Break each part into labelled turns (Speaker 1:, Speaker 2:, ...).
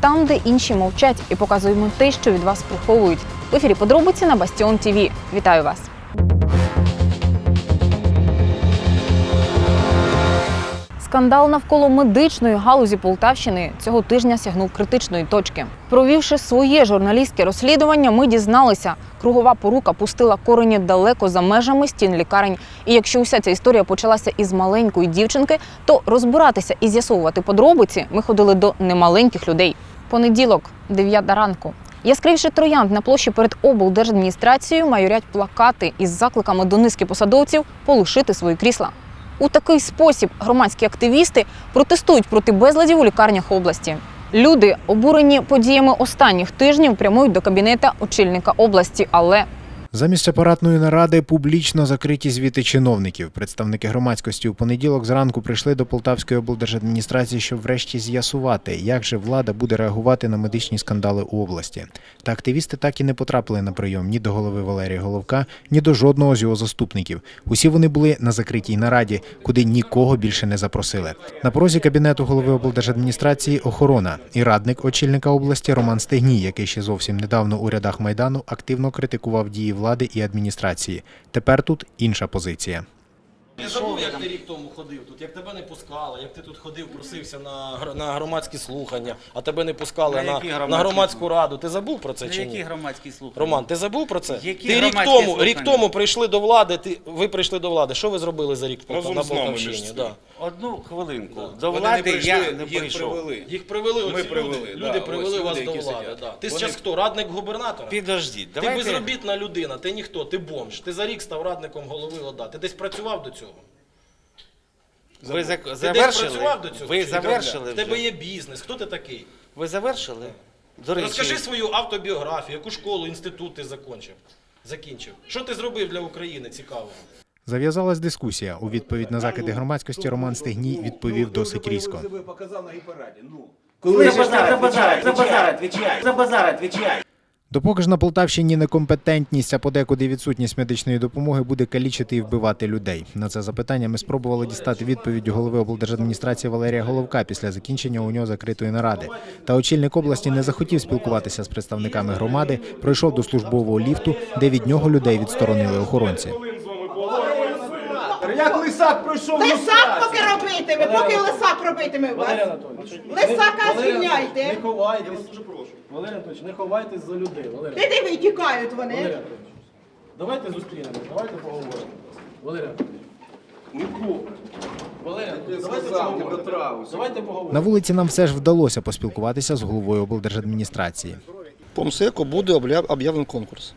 Speaker 1: Там, де інші мовчать, і показуємо те, що від вас приховують. В ефірі подробиці на Бастіон ТІВІ. Вітаю вас. Скандал навколо медичної галузі Полтавщини цього тижня сягнув критичної точки. Провівши своє журналістське розслідування, ми дізналися, кругова порука пустила корені далеко за межами стін лікарень. І якщо уся ця історія почалася із маленької дівчинки, то розбиратися і з'ясовувати подробиці ми ходили до немаленьких людей. Понеділок, 9 ранку. Яскравіше троянд на площі перед облдержадміністрацією майорять плакати із закликами до низки посадовців полишити свої крісла. У такий спосіб громадські активісти протестують проти безладів у лікарнях області. Люди, обурені подіями останніх тижнів, прямують до кабінета очільника області, але
Speaker 2: Замість апаратної наради публічно закриті звіти чиновників. Представники громадськості у понеділок зранку прийшли до Полтавської облдержадміністрації, щоб врешті з'ясувати, як же влада буде реагувати на медичні скандали у області. Та активісти так і не потрапили на прийом ні до голови Валерія Головка, ні до жодного з його заступників. Усі вони були на закритій нараді, куди нікого більше не запросили. На порозі кабінету голови облдержадміністрації охорона і радник очільника області Роман Стегній, який ще зовсім недавно у рядах майдану активно критикував дії влади і адміністрації. Тепер тут інша позиція.
Speaker 3: Я забув, як ти рік тому ходив тут, як тебе не пускали, як ти тут ходив, просився на, на громадські слухання, а тебе не пускали
Speaker 4: На
Speaker 3: на,
Speaker 4: які
Speaker 3: на, громадську раду. Ти забув про це
Speaker 4: На
Speaker 3: чи
Speaker 4: які
Speaker 3: ні?
Speaker 4: громадські слухання?
Speaker 3: Роман, ти забув про це?
Speaker 4: Які
Speaker 3: ти рік тому,
Speaker 4: слухання?
Speaker 3: рік тому прийшли до влади, ти, ви прийшли до влади. Що ви зробили за рік
Speaker 5: Разом
Speaker 3: на
Speaker 5: з нами
Speaker 3: Полтавщині? Да.
Speaker 4: Одну хвилинку. До
Speaker 5: Вони
Speaker 4: влади
Speaker 5: не прийшли,
Speaker 4: я не
Speaker 5: їх
Speaker 4: прийшов.
Speaker 5: привели.
Speaker 3: Їх привели оці
Speaker 5: Ми привели,
Speaker 3: люди.
Speaker 5: да,
Speaker 3: люди
Speaker 5: ось
Speaker 3: привели
Speaker 5: люди,
Speaker 3: вас до
Speaker 5: які
Speaker 3: влади.
Speaker 5: сидять.
Speaker 3: Да. Ти
Speaker 5: Вони-
Speaker 3: зараз хто? Радник губернатора?
Speaker 4: Підождіть,
Speaker 3: Ти
Speaker 4: давайте.
Speaker 3: безробітна людина, ти ніхто, ти бомж. Ти за рік став радником голови ОДА. Ти десь працював до цього?
Speaker 4: Ви зак-
Speaker 3: Ти десь
Speaker 4: завершили?
Speaker 3: працював до цього?
Speaker 4: Ви
Speaker 3: чи ні?
Speaker 4: завершили
Speaker 3: В тебе
Speaker 4: вже?
Speaker 3: є бізнес. Хто ти такий?
Speaker 4: Ви завершили? До речі,
Speaker 3: Розкажи свою автобіографію, яку школу, інститут ти закінчив. Закінчив. Що ти зробив для України цікавого?
Speaker 2: Зав'язалась дискусія. У відповідь на закиди громадськості Роман Стегній відповів досить різко.
Speaker 5: Ну.
Speaker 4: за базар, за базар, за базар. За.
Speaker 2: Допоки ж на Полтавщині некомпетентність, а подекуди відсутність медичної допомоги буде калічити і вбивати людей. На це запитання ми спробували дістати відповідь у голови облдержадміністрації Валерія Головка після закінчення у нього закритої наради. Та очільник області не захотів спілкуватися з представниками громади, пройшов до службового ліфту, де від нього людей відсторонили охоронці.
Speaker 6: Як лисак пройшов
Speaker 7: Лисак поки робитиме, поки лисак робитиме у вас. Лисака
Speaker 6: Не
Speaker 7: звільняйте.
Speaker 6: ховайтесь. Валерій Анатольович, не ховайтесь за людей. Валерій
Speaker 7: Ти диви, тікають
Speaker 6: Валерій
Speaker 7: вони.
Speaker 6: Анатольович, давайте зустрінемось, давайте поговоримо. Валерій Анатольович. Нікого. Валерій Анатольович, давайте поговоримо. Давайте поговоримо.
Speaker 2: На вулиці нам все ж вдалося поспілкуватися з головою облдержадміністрації.
Speaker 8: По МСЕКу буде обля- об'явлений конкурс.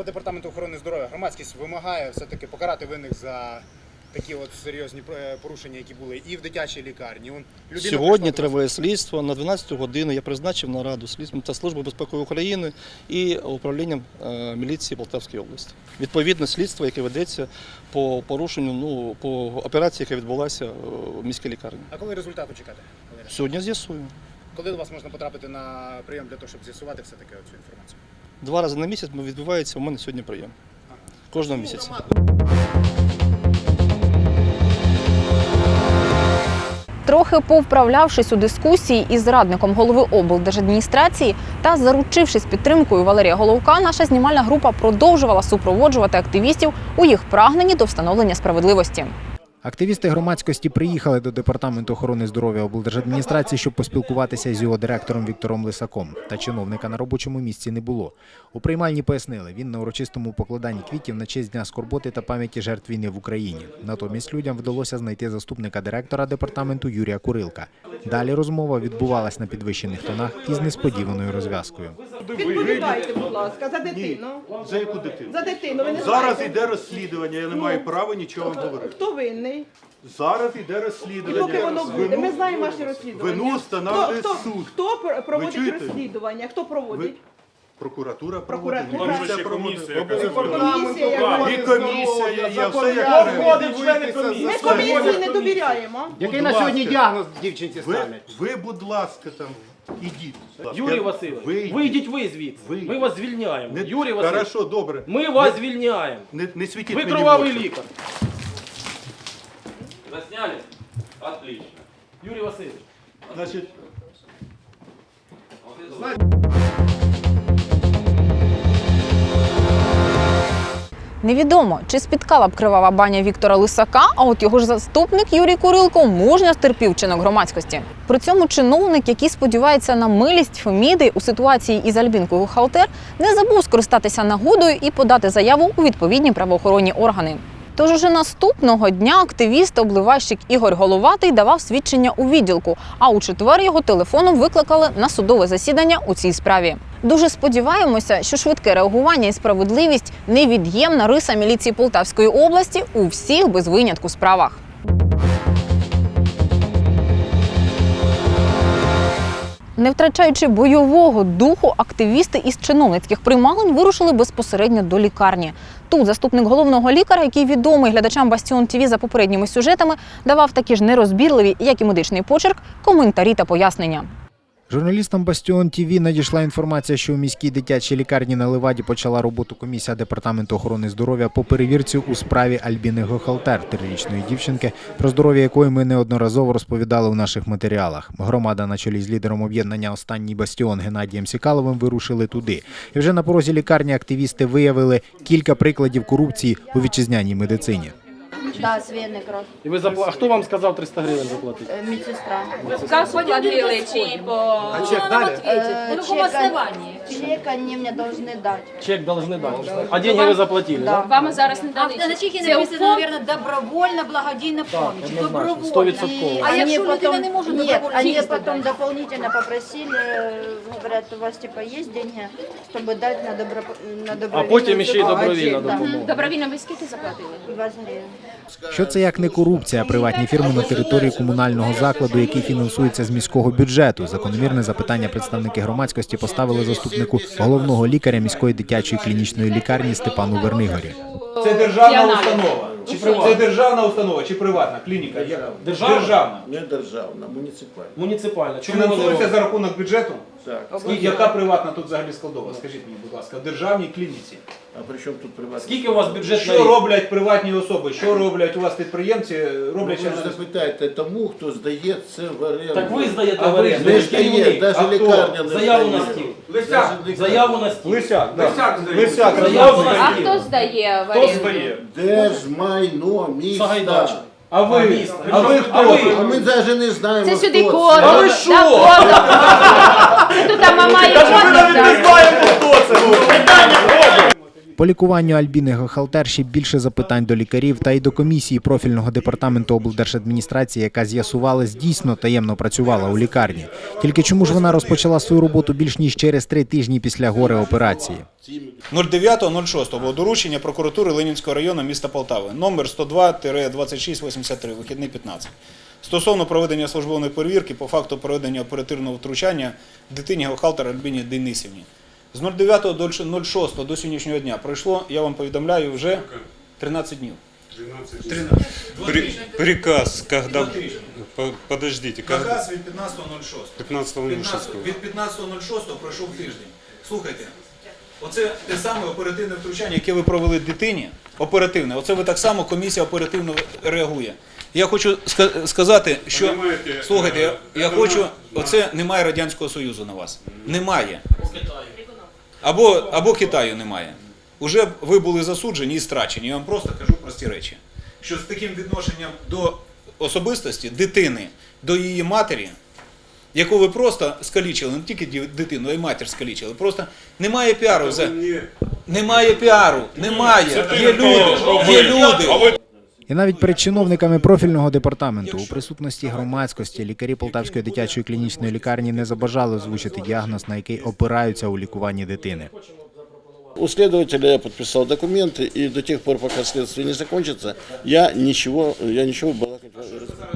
Speaker 9: По департаменту охорони здоров'я громадськість вимагає все-таки покарати винних за такі от серйозні е, порушення, які були і в дитячій лікарні. Людина
Speaker 8: Сьогодні триває слідство. На 12 годину я призначив нараду слідства та Служби безпеки України і управлінням е, міліції Полтавської області. Відповідне слідство, яке ведеться по порушенню, ну по операції, яка відбулася е, в міській лікарні.
Speaker 9: А коли результату чекати?
Speaker 8: Сьогодні з'ясую.
Speaker 9: Коли до вас можна потрапити на прийом для того, щоб з'ясувати все таки цю інформацію?
Speaker 8: Два рази на місяць відбувається у мене сьогодні прийом. Кожного місяця.
Speaker 1: Трохи повправлявшись у дискусії із радником голови облдержадміністрації та заручившись підтримкою Валерія Головка, наша знімальна група продовжувала супроводжувати активістів у їх прагненні до встановлення справедливості.
Speaker 2: Активісти громадськості приїхали до департаменту охорони здоров'я облдержадміністрації, щоб поспілкуватися з його директором Віктором Лисаком. Та чиновника на робочому місці не було. У приймальні пояснили, він на урочистому покладанні квітів на честь дня скорботи та пам'яті жертв війни в Україні. Натомість людям вдалося знайти заступника директора департаменту Юрія Курилка. Далі розмова відбувалась на підвищених тонах із несподіваною розв'язкою.
Speaker 7: Відповідайте, будь ласка, за дитину.
Speaker 6: За яку дитину?
Speaker 7: За дитину, ви не
Speaker 6: Зараз
Speaker 7: знаєте?
Speaker 6: йде розслідування, я не
Speaker 7: Ну,
Speaker 6: маю права нічого вам говорити.
Speaker 7: Хто винний?
Speaker 6: Зараз йде
Speaker 7: І
Speaker 6: розслідування.
Speaker 7: поки воно буде, ми знаємо ваші розслідування.
Speaker 6: Вину встановлює
Speaker 7: Хто-
Speaker 6: суд.
Speaker 7: Хто пр- проводить
Speaker 6: чуєте?
Speaker 7: розслідування? Хто проводить?
Speaker 6: Прокуратура
Speaker 7: Прокуратура.
Speaker 6: проводить.
Speaker 7: Комісія, яка-
Speaker 6: І комісія, я все як
Speaker 7: Ми комісії не довіряємо.
Speaker 6: Який на сьогодні
Speaker 9: діагноз дівчинці
Speaker 6: Ви, ви, будь ласка, там ідіть.
Speaker 10: Юрій Васильович,
Speaker 6: ви
Speaker 10: вийдіть ви звідси.
Speaker 6: Вийдіть.
Speaker 10: Ми вас звільняємо.
Speaker 6: Не,
Speaker 10: Юрій Васильович,
Speaker 6: Хорошо, добре.
Speaker 10: ми вас звільняємо.
Speaker 6: Не, не світіть
Speaker 10: Ви
Speaker 6: мені в
Speaker 10: кровавий
Speaker 6: очі.
Speaker 10: лікар. Засняли? Отлично. Юрій Васильович,
Speaker 6: Значить,
Speaker 1: Невідомо, чи спіткала б кривава баня Віктора Лисака, а от його ж заступник Юрій Курилко мужньо стерпів чинок громадськості. При цьому чиновник, який сподівається на милість Феміди у ситуації із Альбінкою Халтер, не забув скористатися нагодою і подати заяву у відповідні правоохоронні органи. Тож уже наступного дня активіст обливальщик Ігор Головатий давав свідчення у відділку, а у четвер його телефоном викликали на судове засідання у цій справі. Дуже сподіваємося, що швидке реагування і справедливість невід'ємна риса міліції Полтавської області у всіх без винятку справах. Не втрачаючи бойового духу, активісти із чиновницьких приймалень вирушили безпосередньо до лікарні. Тут заступник головного лікаря, який відомий глядачам Бастіон ТВ за попередніми сюжетами, давав такі ж нерозбірливі, як і медичний почерк, коментарі та пояснення.
Speaker 2: Журналістам Бастіон ТВ надійшла інформація, що у міській дитячій лікарні на Леваді почала роботу комісія департаменту охорони здоров'я по перевірці у справі Альбіни Гохалтер, трирічної дівчинки, про здоров'я якої ми неодноразово розповідали у наших матеріалах. Громада на чолі з лідером об'єднання Останній бастіон Геннадієм Сікаловим вирушили туди. І вже на порозі лікарні активісти виявили кілька прикладів корупції у вітчизняній медицині.
Speaker 5: Да, с вены кровь.
Speaker 10: І ви запла... А хто вам сказав 300 гривень заплатити?
Speaker 5: Э, медсестра.
Speaker 11: Кассу платили чи по...
Speaker 9: А чек дали?
Speaker 5: Э,
Speaker 11: На каком основании?
Speaker 5: чек они мне должны дать.
Speaker 10: Чек должны дати. А деньги ви заплатили,
Speaker 5: Да.
Speaker 10: так?
Speaker 11: Вам зараз не дали.
Speaker 7: А на чеки
Speaker 11: Це у
Speaker 7: написано,
Speaker 11: фонд?
Speaker 7: мабуть, добровольна благодійна поміч.
Speaker 10: однозначно.
Speaker 7: Добровольна.
Speaker 10: Стовідсотково.
Speaker 7: А
Speaker 5: Они
Speaker 7: якщо людина
Speaker 5: потом-
Speaker 7: не може
Speaker 5: Нет,
Speaker 7: добровольно
Speaker 5: они
Speaker 7: чеки
Speaker 5: потом
Speaker 7: здати?
Speaker 5: дополнительно попросили, э, говорят, у вас типа есть деньги, чтобы дать на, добро... на
Speaker 10: А
Speaker 5: добровольную
Speaker 10: потім ще й
Speaker 5: запомогу.
Speaker 10: добровільна
Speaker 5: Да.
Speaker 10: допомога.
Speaker 11: Добровільно ви скільки заплатили?
Speaker 5: 20 гривен.
Speaker 2: Що це як не корупція, а приватні фірми на території комунального закладу, який фінансується з міського бюджету? Закономірне запитання представники громадськості поставили заступнику головного лікаря міської дитячої клінічної лікарні Степану Вернигорі.
Speaker 12: Це державна установа. Чи приватна? Це державна установа чи приватна клініка? Яка?
Speaker 10: Державна?
Speaker 12: Державна.
Speaker 6: Не державна, муніципальна.
Speaker 10: Муніципальна. Чому
Speaker 12: Фінансується за рахунок бюджету?
Speaker 6: Так.
Speaker 12: Скільки, яка приватна тут взагалі складова? Скажіть мені, будь ласка, в державній клініці.
Speaker 6: А при чому тут приватна?
Speaker 10: Скільки у вас бюджет на
Speaker 12: Що
Speaker 10: рік?
Speaker 12: роблять приватні особи? Що роблять у вас підприємці?
Speaker 6: Ну,
Speaker 12: Роблять
Speaker 6: ви ж
Speaker 12: через-
Speaker 6: запитайте тому, хто здає це в оренду.
Speaker 10: Так ви здаєте
Speaker 12: А
Speaker 10: в
Speaker 12: ви
Speaker 10: оренду.
Speaker 6: не
Speaker 10: ви ж
Speaker 6: здає,
Speaker 10: керівник.
Speaker 6: навіть
Speaker 12: хто?
Speaker 6: лікарня не
Speaker 10: Заяву
Speaker 6: здає.
Speaker 10: на стіл.
Speaker 6: Лікарня.
Speaker 10: Заяву на стіл.
Speaker 12: Лисяк, да. Лисяк здає. Лисяк.
Speaker 10: Заяву на
Speaker 11: А хто здає в
Speaker 12: Хто
Speaker 11: оренду?
Speaker 12: здає?
Speaker 6: Держмайно міста.
Speaker 10: Сагайдачний.
Speaker 12: А ви?
Speaker 10: місто.
Speaker 12: А ви
Speaker 10: А
Speaker 12: хто?
Speaker 10: ви?
Speaker 6: А ми навіть не знаємо,
Speaker 11: Це
Speaker 6: хто
Speaker 11: сюди
Speaker 6: це.
Speaker 11: код.
Speaker 10: А ви що?
Speaker 11: Тут мама і код.
Speaker 12: знаємо, хто.
Speaker 2: По лікуванню Альбіни Гохалтер ще більше запитань до лікарів та й до комісії профільного департаменту облдержадміністрації, яка з'ясувалась, дійсно таємно працювала у лікарні. Тільки чому ж вона розпочала свою роботу більш ніж через три тижні після горе операції?
Speaker 13: 09.06 було доручення прокуратури Ленінського району міста Полтави, номер 102-2683, вихідний 15. Стосовно проведення службової перевірки по факту проведення оперативного втручання дитині Гохалтер Альбіні Денисівні. З 09 до 06 до сьогоднішнього дня пройшло, я вам повідомляю, вже 13 днів.
Speaker 14: При- приказ, когда... Подождите, когда...
Speaker 13: Наказ від 15.06.
Speaker 14: 15.06.
Speaker 13: Від 15.06 пройшов тиждень. Слухайте, оце те саме оперативне втручання, яке ви провели дитині, оперативне, оце ви так само комісія оперативно реагує. Я хочу сказати, що
Speaker 14: Понимаете,
Speaker 13: слухайте, я,
Speaker 14: е,
Speaker 13: я хочу,
Speaker 14: на-
Speaker 13: оце немає Радянського Союзу на вас. Немає. Або, або Китаю немає. Уже ви були засуджені і страчені. Я вам просто кажу прості речі. Що з таким відношенням до особистості, дитини, до її матері, яку ви просто скалічили, не тільки дитину, а й матір скалічили. Просто немає піару. За... Немає піару, немає. Є люди, є люди.
Speaker 2: І навіть перед чиновниками профільного департаменту у присутності громадськості лікарі Полтавської дитячої клінічної лікарні не забажали озвучити діагноз, на який опираються у лікуванні дитини.
Speaker 6: У следователя я подписал документы, и до тех пор, пока следствие не закончится, я ничего, я ничего балакать.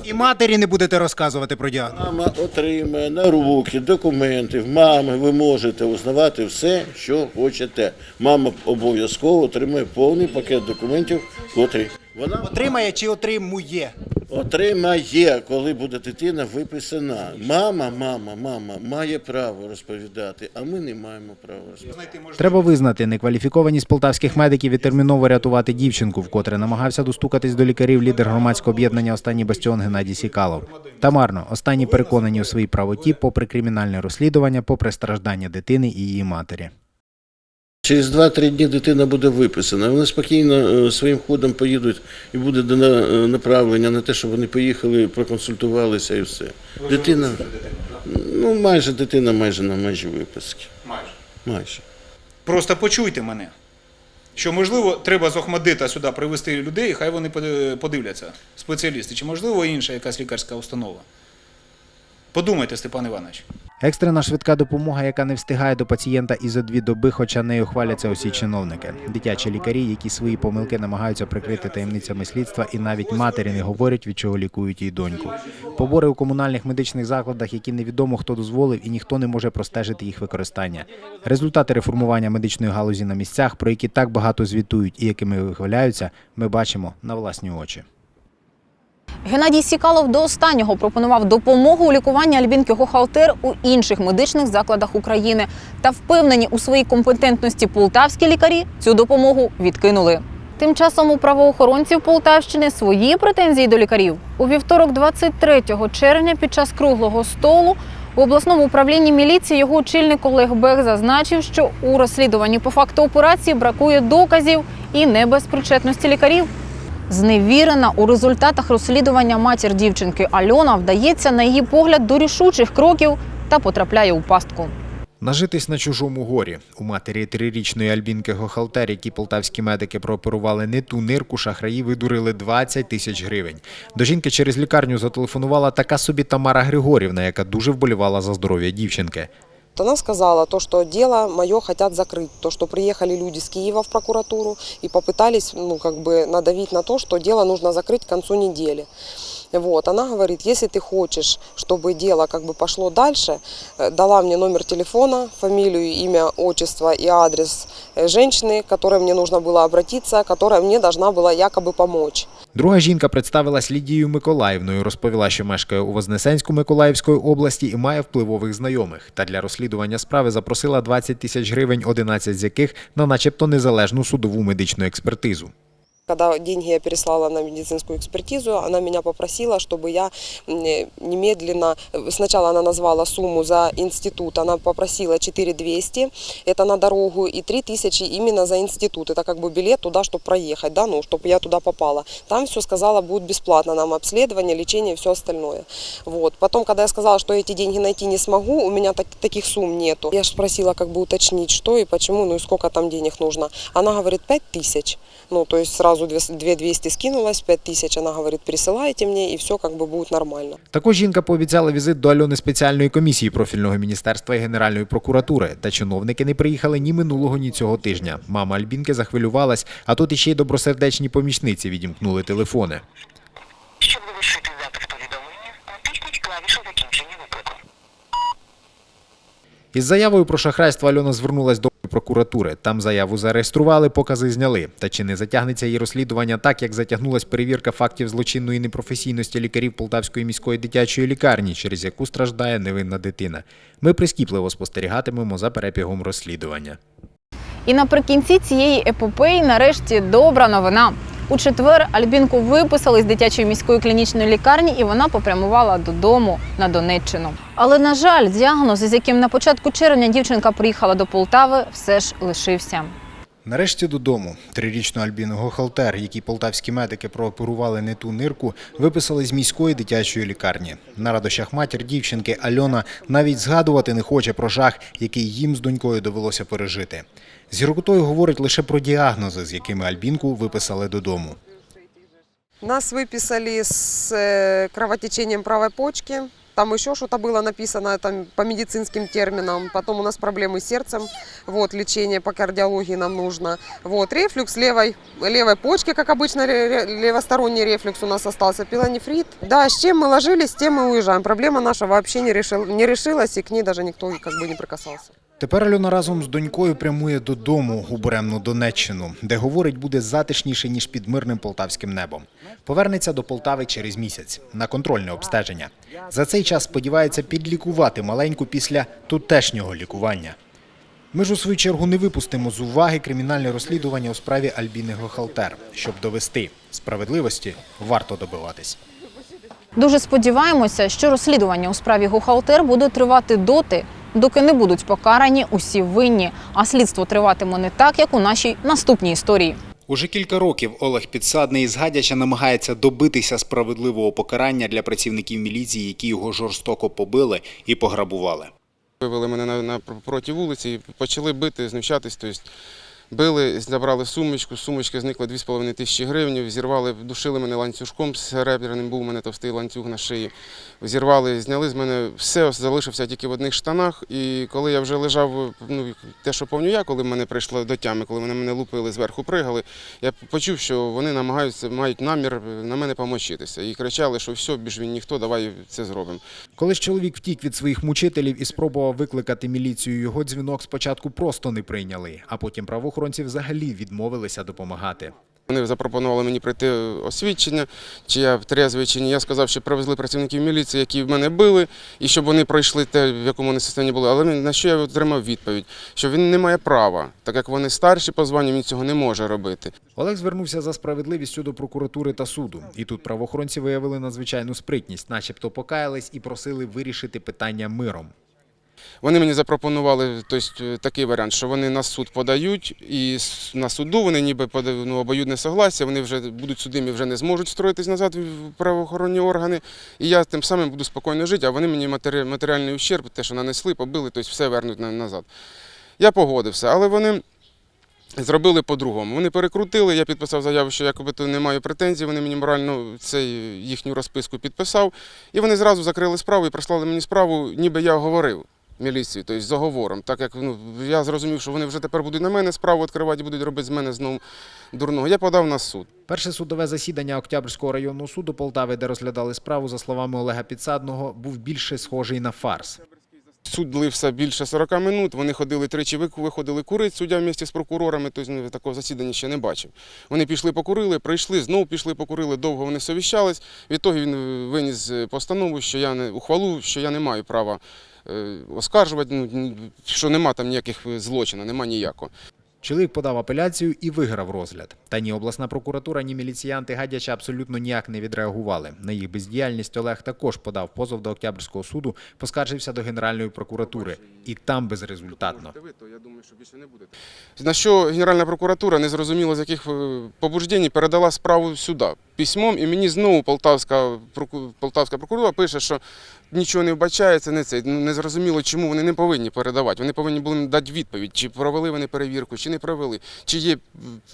Speaker 9: І матері не будете розказувати про діагноз.
Speaker 6: Мама отримає на руки документи. В мами ви можете узнавати все, що хочете. Мама обов'язково отримає повний пакет документів, котрий вона
Speaker 9: Отримає чи отримує?
Speaker 15: Отримає, коли буде дитина виписана. Мама, мама, мама має право розповідати, а ми не маємо права розповідати.
Speaker 2: Треба визнати некваліфікованість полтавських медиків і терміново рятувати дівчинку, вкотре намагався достукатись до лікарів лідер громадського об'єднання Останній бастіон Геннадій Сікалов. Та марно, останні переконані у своїй правоті, попри кримінальне розслідування, попри страждання дитини і її матері.
Speaker 15: Через 2-3 дні дитина буде виписана. Вони спокійно е, своїм ходом поїдуть і буде дано е, направлення на те, щоб вони поїхали, проконсультувалися і все. Дитина, ну майже дитина майже на межі виписки.
Speaker 13: Майже.
Speaker 15: Майже.
Speaker 13: Просто почуйте мене. Що можливо, треба з Охмадита сюди привезти людей, і хай вони подивляться, спеціалісти, чи можливо інша якась лікарська установа. Подумайте, Степан Іванович.
Speaker 2: Екстрена швидка допомога, яка не встигає до пацієнта і за дві доби, хоча нею хваляться усі чиновники. Дитячі лікарі, які свої помилки намагаються прикрити таємницями слідства, і навіть матері не говорять, від чого лікують її доньку. Побори у комунальних медичних закладах, які невідомо хто дозволив, і ніхто не може простежити їх використання. Результати реформування медичної галузі на місцях, про які так багато звітують і якими вихваляються, ми бачимо на власні очі.
Speaker 1: Геннадій Сікалов до останнього пропонував допомогу у лікуванні Альбінки Гохалтер у інших медичних закладах України. Та впевнені у своїй компетентності полтавські лікарі цю допомогу відкинули. Тим часом у правоохоронців Полтавщини свої претензії до лікарів. У вівторок, 23 червня, під час круглого столу у обласному управлінні міліції його очільник Олег Бех зазначив, що у розслідуванні по факту операції бракує доказів і небезпричетності лікарів. Зневірена у результатах розслідування матір дівчинки Альона вдається, на її погляд, до рішучих кроків та потрапляє у пастку.
Speaker 2: Нажитись на чужому горі. У матері трирічної Альбінки Гохалтер, які полтавські медики прооперували не ту нирку, шахраї видурили 20 тисяч гривень. До жінки через лікарню зателефонувала така собі Тамара Григорівна, яка дуже вболівала за здоров'я дівчинки.
Speaker 16: Она сказала то, что дело мое хотят закрыть, то, что приехали люди с Киева в прокуратуру и попытались ну, как бы надавить на то, что дело нужно закрыть к концу недели. Вот, она говорит, если ты хочешь, чтобы дело как бы пошло дальше, э, дала мне номер телефона, фамилию, имя, отчество и адрес э, женщины, к которой мне нужно было обратиться, которая мне должна была якобы помочь.
Speaker 2: Друга жінка представилась Лідією Миколаївною, розповіла, що мешкає у Вознесенську Миколаївської області і має впливових знайомих. Та для розслідування справи запросила 20 тисяч гривень, 11 з яких на начебто незалежну судову медичну експертизу.
Speaker 16: Когда деньги я переслала на медицинскую экспертизу, она меня попросила, чтобы я немедленно, сначала она назвала сумму за институт, она попросила 4200, это на дорогу, и 3000 именно за институт, это как бы билет туда, чтобы проехать, да, ну, чтобы я туда попала. Там все сказала, будет бесплатно нам обследование, лечение, все остальное. Вот. Потом, когда я сказала, что эти деньги найти не смогу, у меня так- таких сумм нету. Я же спросила, как бы уточнить, что и почему, ну и сколько там денег нужно. Она говорит, 5000. Ну, то есть сразу 2200 скинулась, 5000, она говорит, присылайте мне, и все как бы будет нормально.
Speaker 2: Також жінка пообіцяла візит до Альони спеціальної комісії профільного міністерства і Генеральної прокуратури. Та чиновники не приїхали ні минулого, ні цього тижня. Мама Альбінки захвилювалась, а тут іще й добросердечні помічниці відімкнули телефони. Із заявою про шахрайство Альона звернулась до прокуратури. Там заяву зареєстрували, покази зняли. Та чи не затягнеться її розслідування так, як затягнулась перевірка фактів злочинної непрофесійності лікарів Полтавської міської дитячої лікарні, через яку страждає невинна дитина? Ми прискіпливо спостерігатимемо за перебігом розслідування.
Speaker 1: І наприкінці цієї епопеї нарешті добра новина. У четвер Альбінку виписали з дитячої міської клінічної лікарні, і вона попрямувала додому на Донеччину. Але на жаль, діагноз, із яким на початку червня дівчинка приїхала до Полтави, все ж лишився.
Speaker 2: Нарешті додому. Трирічну Альбіну Гохалтер, якій полтавські медики прооперували не ту нирку, виписали з міської дитячої лікарні. На радощах матір дівчинки Альона навіть згадувати не хоче про жах, який їм з донькою довелося пережити. З гіркотою говорить лише про діагнози, з якими Альбінку виписали додому.
Speaker 16: Нас выписали с э, кровотечением правой почки. Там еще что-то было написано там, по медицинским терминам. Потом у нас проблемы с сердцем. Вот, лечение по кардиологии нам нужно. Вот, рефлюкс левой, левой почки, как обычно, ре- ре- левосторонний рефлюкс у нас остался. Пилонефрит. Да, с чем мы ложились, с тем мы уезжаем. Проблема наша вообще не, решил, не решилась, и к ней даже никто как бы не прикасался.
Speaker 2: Тепер Альона разом з донькою прямує додому у буремну Донеччину, де говорить буде затишніше ніж під мирним полтавським небом. Повернеться до Полтави через місяць на контрольне обстеження. За цей час сподівається підлікувати маленьку після тутешнього лікування. Ми ж у свою чергу не випустимо з уваги кримінальне розслідування у справі Альбіни Гохалтер, щоб довести справедливості варто добиватись.
Speaker 1: Дуже сподіваємося, що розслідування у справі Гухалтер буде тривати доти, доки не будуть покарані усі винні, а слідство триватиме не так, як у нашій наступній історії.
Speaker 2: Уже кілька років Олег Підсадний із Гадяча намагається добитися справедливого покарання для працівників міліції, які його жорстоко побили і пограбували.
Speaker 17: Вивели мене на, на проти вулиці і почали бити, знущатись. Тобто били, забрали сумочку, з сумочки зникло 2,5 тисячі гривень, зірвали, душили мене ланцюжком серебряним, був у мене товстий ланцюг на шиї. Зірвали, зняли з мене все, залишився тільки в одних штанах. І коли я вже лежав, ну те, що повню я, коли мене прийшло до тями, коли вони мене лупили, зверху пригали, я почув, що вони намагаються, мають намір на мене помочитися. І кричали, що все, більш він ніхто, давай це зробимо.
Speaker 2: Коли ж чоловік втік від своїх мучителів і спробував викликати міліцію, його дзвінок спочатку просто не прийняли, а потім правоохоронці взагалі відмовилися допомагати.
Speaker 17: Вони запропонували мені пройти освідчення, чи я трезвий, чи ні. Я сказав, що привезли працівників міліції, які мене били, і щоб вони пройшли те, в якому вони стані були. Але на що я отримав відповідь? Що він не має права, так як вони старші по званню, він цього не може робити.
Speaker 2: Олег звернувся за справедливістю до прокуратури та суду. І тут правоохоронці виявили надзвичайну спритність, начебто покаялись і просили вирішити питання миром.
Speaker 17: Вони мені запропонували тобто, такий варіант, що вони на суд подають, і на суду вони ніби подають ну, обоюдне согласія, вони вже будуть судимі, вже не зможуть встроїтись назад в правоохоронні органи. І я тим самим буду спокійно жити, а вони мені матеріальний ущерб, те, що нанесли, побили, тобто все вернуть назад. Я погодився, але вони. Зробили по-другому. Вони перекрутили, я підписав заяву, що якоби то не маю претензій, вони мені морально цей, їхню розписку підписав. І вони зразу закрили справу і прислали мені справу, ніби я говорив міліцію, тобто з договором. Так як ну, я зрозумів, що вони вже тепер будуть на мене справу відкривати, будуть робити з мене знову дурного. Я подав на суд.
Speaker 2: Перше судове засідання Октябрьського районного суду Полтави, де розглядали справу, за словами Олега Підсадного, був більше схожий на фарс.
Speaker 17: Суд длився більше 40 минут. Вони ходили тричі, виходили курити, суддя вместе з прокурорами, тобто такого засідання ще не бачив. Вони пішли покурили, прийшли, знову пішли покурили, довго вони совіщались. Відтоді він е, виніс е, постанову, що я не ухвалу, що я не маю права оскаржувати, ну, що нема там ніяких е, злочинів, нема ніякого.
Speaker 2: Чоловік подав апеляцію і виграв розгляд. Та ні обласна прокуратура, ні міліціянти Гадяча абсолютно ніяк не відреагували. На їх бездіяльність Олег також подав позов до Октябрьського суду, поскаржився до Генеральної прокуратури. І там безрезультатно.
Speaker 17: На що Генеральна прокуратура, незрозуміло з яких е, побуждень, передала справу сюди письмом, і мені знову Полтавська, Полтавська прокуратура пише, що нічого не вбачається, не це. не Незрозуміло, чому вони не повинні передавати. Вони повинні були дати відповідь, чи провели вони перевірку, чи не провели, чи є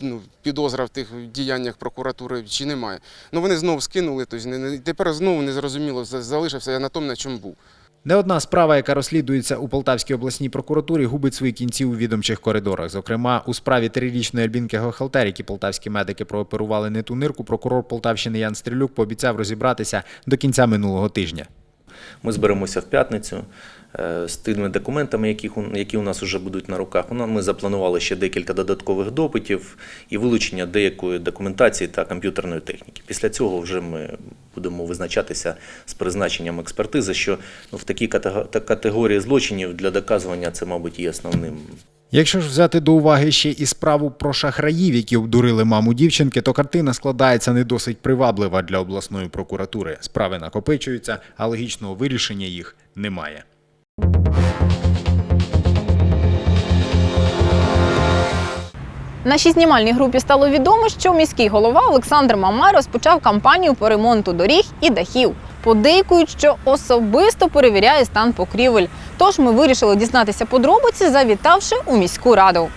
Speaker 17: ну, підозра в тих діяннях прокуратури, чи немає. Ну вони знову скинули, тобто не- не- тепер знову незрозуміло, зрозуміло, залишився я на тому, на чому був.
Speaker 2: Не одна справа, яка розслідується у Полтавській обласній прокуратурі, губить свої кінці у відомчих коридорах. Зокрема, у справі трирічної Альбінки Гохалтер, які полтавські медики прооперували не ту нирку, прокурор Полтавщини Ян Стрілюк пообіцяв розібратися до кінця минулого тижня.
Speaker 18: Ми зберемося в п'ятницю е, з тими документами, які, у- які у нас вже будуть на руках. Ми запланували ще декілька додаткових допитів і вилучення деякої документації та комп'ютерної техніки. Після цього вже ми будемо визначатися з призначенням експертизи, що ну, в такій катего- категорії злочинів для доказування це, мабуть, є основним
Speaker 2: Якщо ж взяти до уваги ще і справу про шахраїв, які обдурили маму дівчинки, то картина складається не досить приваблива для обласної прокуратури. Справи накопичуються, а логічного вирішення їх немає.
Speaker 1: Нашій знімальній групі стало відомо, що міський голова Олександр Мамай розпочав кампанію по ремонту доріг і дахів. Подейкують, що особисто перевіряє стан покрівель. Тож ми вирішили дізнатися подробиці, завітавши у міську раду.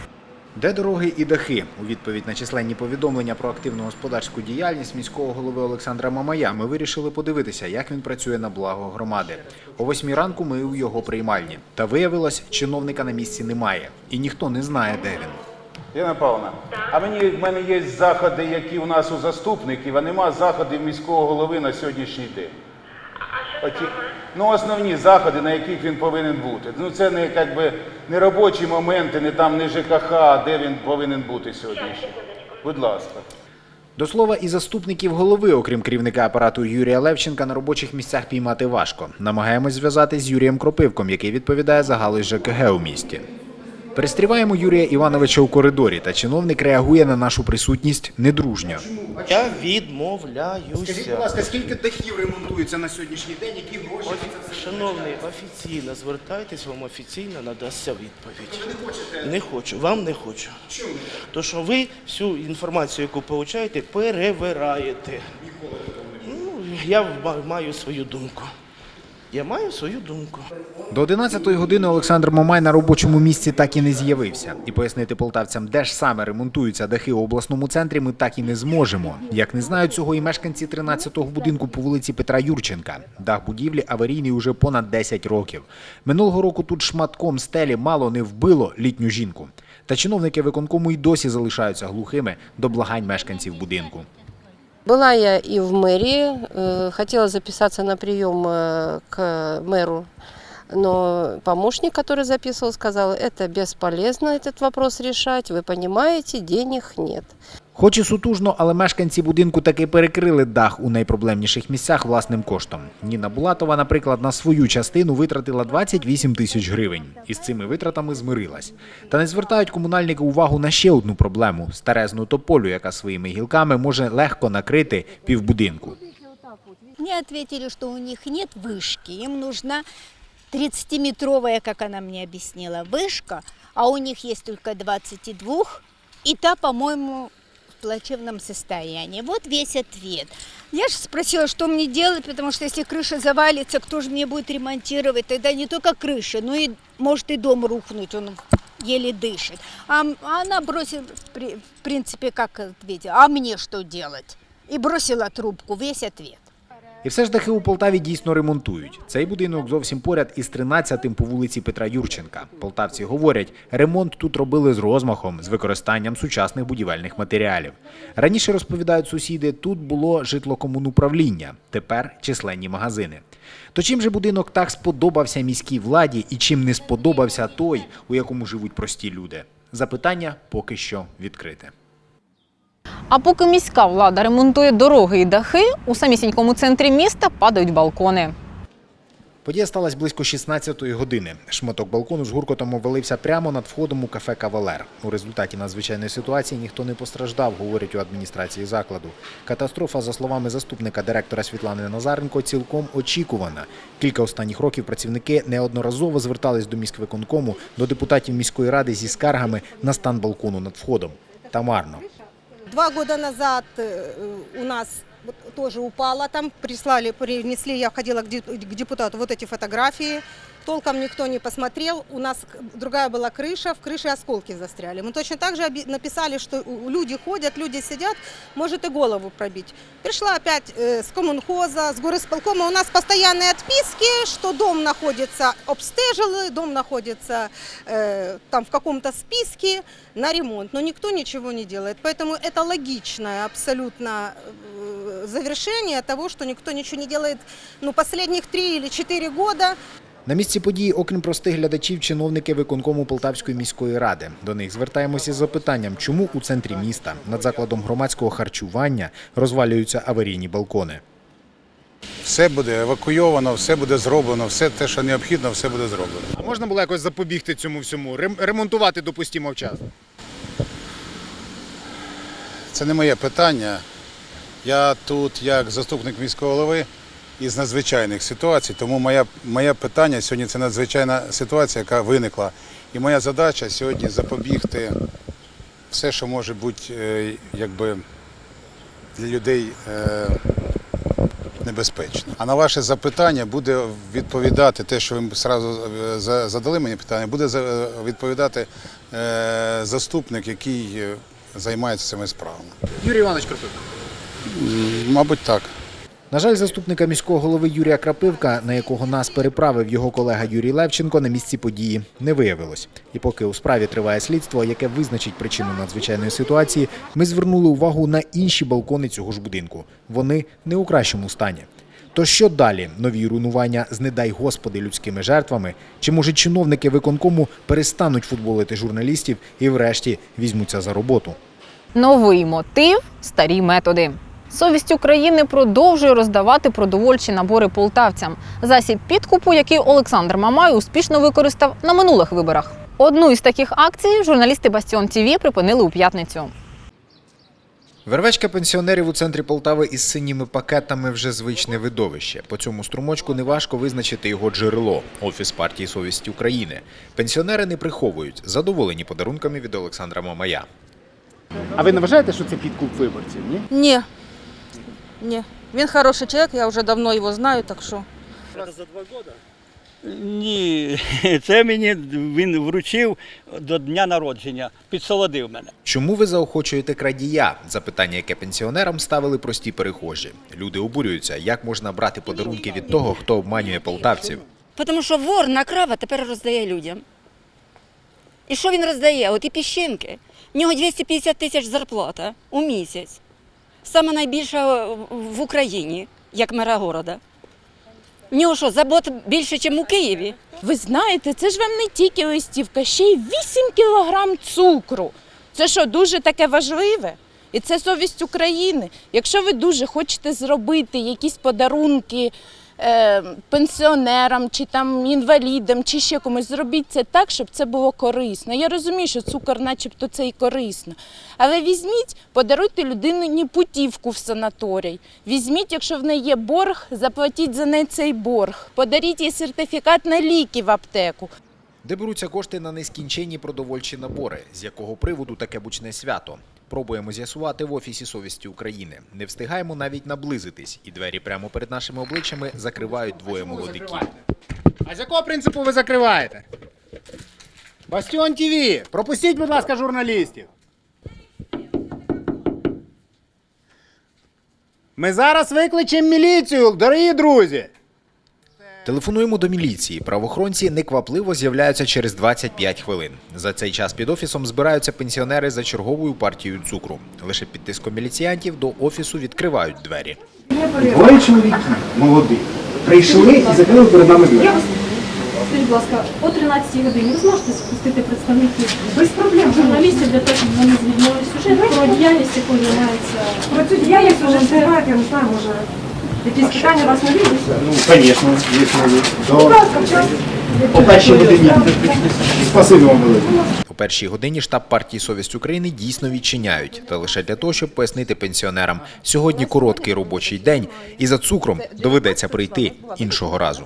Speaker 2: Де дороги і дахи? У відповідь на численні повідомлення про активну господарську діяльність міського голови Олександра Мамая ми вирішили подивитися, як він працює на благо громади. О восьмій ранку ми у його приймальні. Та виявилось, чиновника на місці немає, і ніхто не знає, де він.
Speaker 12: Ірина Павловна, а мені в мене є заходи, які у нас у заступників, а нема заходів міського голови на сьогоднішній день.
Speaker 19: Оті, ну, основні заходи, на яких він повинен бути. Ну це не як би, не робочі моменти, не там не ЖКХ, де він повинен бути сьогодні. ще. Будь ласка.
Speaker 2: До слова, і заступників голови, окрім керівника апарату Юрія Левченка, на робочих місцях піймати важко. Намагаємось зв'язати з Юрієм Кропивком, який відповідає за галузь ЖКГ у місті. Перестріваємо Юрія Івановича у коридорі, та чиновник реагує на нашу присутність недружньо.
Speaker 6: Я відмовляюся.
Speaker 9: Скажіть, будь ласка, скільки дахів ремонтується на сьогоднішній день, які гроші?
Speaker 6: Шановний, офіційно звертайтесь, вам офіційно надасться відповідь. Не хочете? Не хочу, вам не хочу.
Speaker 9: Чому?
Speaker 6: То що ви всю інформацію, яку получаєте, перевираєте. Ну, я ма- маю свою думку. Я маю свою думку.
Speaker 2: До 11-ї години Олександр Мамай на робочому місці так і не з'явився. І пояснити полтавцям, де ж саме ремонтуються дахи у обласному центрі, ми так і не зможемо. Як не знають цього і мешканці 13-го будинку по вулиці Петра Юрченка. Дах будівлі аварійний уже понад 10 років. Минулого року тут шматком стелі мало не вбило літню жінку. Та чиновники виконкому й досі залишаються глухими до благань мешканців будинку.
Speaker 20: Была я и в мэрии, э, хотела записаться на прием э, к мэру, но помощник, который записывал, сказал, это бесполезно этот вопрос решать, вы понимаете, денег нет.
Speaker 2: Хоч і сутужно, але мешканці будинку таки перекрили дах у найпроблемніших місцях власним коштом. Ніна Булатова, наприклад, на свою частину витратила 28 тисяч гривень. І з цими витратами змирилась. Та не звертають комунальники увагу на ще одну проблему старезну тополю, яка своїми гілками може легко накрити півбудинку.
Speaker 21: Мне ответили, что у них нет вышки, им нужна 30-метровая, как она мне объяснила, вышка, а у них есть только 22, и та, по-моему, в плачевном состоянии. Вот весь ответ. Я же спросила, что мне делать, потому что если крыша завалится, кто же мне будет ремонтировать? Тогда не только крыша, но и может и дом рухнуть, он еле дышит. А м- а она бросила, в при- в принципе, как ответила, а мне что делать? И бросила трубку, весь ответ.
Speaker 2: І все ж дахи у Полтаві дійсно ремонтують. Цей будинок зовсім поряд із 13-тим по вулиці Петра Юрченка. Полтавці говорять, ремонт тут робили з розмахом, з використанням сучасних будівельних матеріалів. Раніше розповідають сусіди, тут було житлокомунуправління, тепер численні магазини. То чим же будинок так сподобався міській владі і чим не сподобався той, у якому живуть прості люди? Запитання поки що відкрите.
Speaker 1: А поки міська влада ремонтує дороги і дахи, у самісінькому центрі міста падають балкони.
Speaker 2: Подія сталася близько 16-ї години. Шматок балкону з гуркотом обвалився прямо над входом у кафе Кавалер. У результаті надзвичайної ситуації ніхто не постраждав, говорять у адміністрації закладу. Катастрофа, за словами заступника директора Світлани Назаренко, цілком очікувана. Кілька останніх років працівники неодноразово звертались до міськвиконкому, до депутатів міської ради зі скаргами на стан балкону над входом. Та марно.
Speaker 22: Два года назад э, у нас тоже упала, там прислали, принесли, я ходила к депутату, вот эти фотографии. Толком никто не посмотрел. У нас другая была крыша, в крыше осколки застряли. Мы точно так же написали, что люди ходят, люди сидят, может и голову пробить. Пришла опять э, с коммунхоза, с горосполкома. У нас постоянные отписки, что дом находится обстежили, дом находится э, там в каком-то списке на ремонт, но никто ничего не делает. Поэтому это логичное абсолютно э, завершение того, что никто ничего не делает ну, последних три или четыре года.
Speaker 2: На місці події, окрім простих глядачів, чиновники виконкому Полтавської міської ради. До них звертаємося з запитанням, чому у центрі міста над закладом громадського харчування розвалюються аварійні балкони.
Speaker 9: Все буде евакуйовано, все буде зроблено, все те, що необхідно, все буде зроблено.
Speaker 2: А можна було якось запобігти цьому всьому? Ремонтувати допустимо вчасно?
Speaker 9: Це не моє питання. Я тут як заступник міського голови із надзвичайних ситуацій, тому моє, моє питання сьогодні це надзвичайна ситуація, яка виникла. І моя задача сьогодні запобігти все, що може бути е, якби, для людей е, небезпечно. А на ваше запитання буде відповідати те, що ви зразу е, задали мені питання, буде відповідати заступник, який займається цими справами.
Speaker 2: Юрій Іванович Кропив.
Speaker 9: Мабуть, так.
Speaker 2: На жаль, заступника міського голови Юрія Крапивка, на якого нас переправив його колега Юрій Левченко, на місці події не виявилось. І поки у справі триває слідство, яке визначить причину надзвичайної ситуації, ми звернули увагу на інші балкони цього ж будинку. Вони не у кращому стані. То що далі? Нові руйнування з не дай господи людськими жертвами? Чи може чиновники виконкому перестануть футболити журналістів і врешті візьмуться за роботу?
Speaker 1: Новий мотив, старі методи. Совість України продовжує роздавати продовольчі набори полтавцям. Засіб підкупу, який Олександр Мамай успішно використав на минулих виборах. Одну із таких акцій журналісти Бастіон ТІВІ припинили у п'ятницю.
Speaker 2: Вервечка пенсіонерів у центрі Полтави із синіми пакетами вже звичне видовище. По цьому струмочку неважко визначити його джерело офіс партії Совісті України. Пенсіонери не приховують, задоволені подарунками від Олександра Мамая.
Speaker 23: А ви не вважаєте, що це підкуп виборців? Ні?
Speaker 24: Ні. Ні. Він хороший чоловік, я вже давно його знаю, так що.
Speaker 25: Ні, це мені він вручив до дня народження, підсолодив мене.
Speaker 2: Чому ви заохочуєте крадія? Запитання, яке пенсіонерам ставили прості перехожі. Люди обурюються, як можна брати подарунки від того, хто обманює полтавців.
Speaker 26: Тому що вор накрав, а тепер роздає людям. І що він роздає? От і піщинки. В нього 250 тисяч зарплата у місяць. Саме найбільша в Україні, як мера города. В нього що, забот більше, ніж у Києві?
Speaker 27: Ви знаєте, це ж вам не тільки листівка, ще й 8 кілограм цукру. Це що, дуже таке важливе? І це совість України. Якщо ви дуже хочете зробити якісь подарунки пенсіонерам чи там інвалідам, чи ще комусь, зробіть це так, щоб це було корисно. Я розумію, що цукор, начебто, це і корисно. Але візьміть, подаруйте людині путівку в санаторій. Візьміть, якщо в неї є борг, заплатіть за неї цей борг. Подаріть їй сертифікат на ліки в аптеку.
Speaker 2: Де беруться кошти на нескінченні продовольчі набори? З якого приводу таке бучне свято? Пробуємо з'ясувати в офісі совісті України. Не встигаємо навіть наблизитись, і двері прямо перед нашими обличчями закривають двоє молодиків.
Speaker 23: А з якого принципу ви закриваєте? Бастіон ТВ, пропустіть, будь ласка, журналістів. Ми зараз викличемо міліцію, дорогі друзі.
Speaker 2: Телефонуємо до міліції. Правоохоронці неквапливо з'являються через 25 хвилин. За цей час під офісом збираються пенсіонери за черговою партією цукру. Лише під тиском міліціянтів до офісу відкривають двері.
Speaker 23: Двоє чоловіків молодих прийшли і закрили перед нами двері.
Speaker 28: Скажіть, будь ласка, о 13 годині ви зможете спустити представників без проблем журналістів для того, щоб вони звільнили сюжет про діяльність, якою займається
Speaker 29: Про цю діяльність вже збирають, я не знаю, може, якісь питання вас не вийдуть?
Speaker 23: Ну, звісно, звісно. О першій годині. Спасибі вам велике.
Speaker 2: О першій годині штаб партії Совість України дійсно відчиняють, та лише для того, щоб пояснити пенсіонерам. Сьогодні короткий робочий день, і за цукром доведеться прийти іншого разу.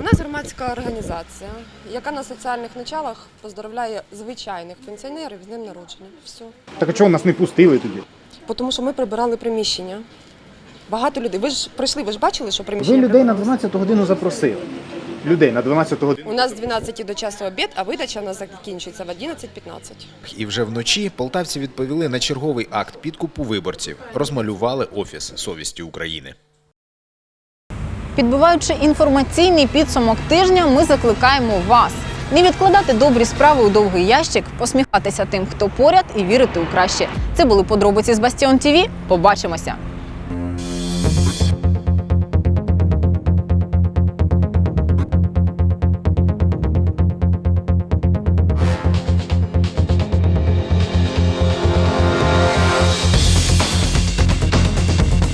Speaker 16: У нас громадська організація, яка на соціальних началах поздравляє звичайних пенсіонерів з днем народження. Все.
Speaker 23: Так а чого нас не пустили тоді?
Speaker 16: Тому що ми прибирали приміщення. Багато людей. Ви ж прийшли, ви ж бачили, що
Speaker 23: Ви
Speaker 16: приміщення
Speaker 23: людей на 12 годину запросили. Людей на 12 годину.
Speaker 16: у нас з 12 до часу обід, а видача у нас закінчується в 11.15.
Speaker 2: І вже вночі полтавці відповіли на черговий акт підкупу виборців, розмалювали офіс Совісті України.
Speaker 1: Підбиваючи інформаційний підсумок тижня, ми закликаємо вас не відкладати добрі справи у довгий ящик, посміхатися тим, хто поряд, і вірити у краще. Це були подробиці з Бастіон ТІВІ. Побачимося.